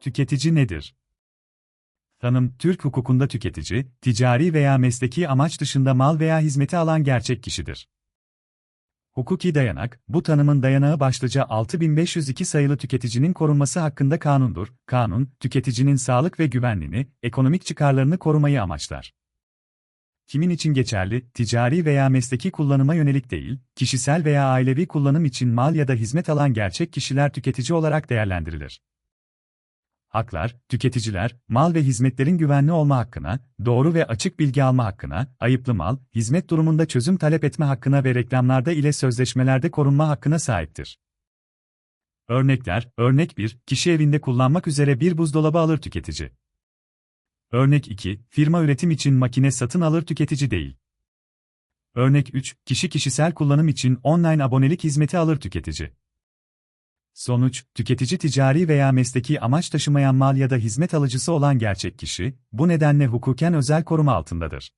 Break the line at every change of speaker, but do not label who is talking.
Tüketici nedir? Tanım, Türk hukukunda tüketici, ticari veya mesleki amaç dışında mal veya hizmeti alan gerçek kişidir. Hukuki dayanak, bu tanımın dayanağı başlıca 6502 sayılı tüketicinin korunması hakkında kanundur. Kanun, tüketicinin sağlık ve güvenliğini, ekonomik çıkarlarını korumayı amaçlar. Kimin için geçerli, ticari veya mesleki kullanıma yönelik değil, kişisel veya ailevi kullanım için mal ya da hizmet alan gerçek kişiler tüketici olarak değerlendirilir. Haklar, tüketiciler, mal ve hizmetlerin güvenli olma hakkına, doğru ve açık bilgi alma hakkına, ayıplı mal, hizmet durumunda çözüm talep etme hakkına ve reklamlarda ile sözleşmelerde korunma hakkına sahiptir. Örnekler, örnek 1, kişi evinde kullanmak üzere bir buzdolabı alır tüketici. Örnek 2, firma üretim için makine satın alır tüketici değil. Örnek 3, kişi kişisel kullanım için online abonelik hizmeti alır tüketici. Sonuç, tüketici ticari veya mesleki amaç taşımayan mal ya da hizmet alıcısı olan gerçek kişi, bu nedenle hukuken özel koruma altındadır.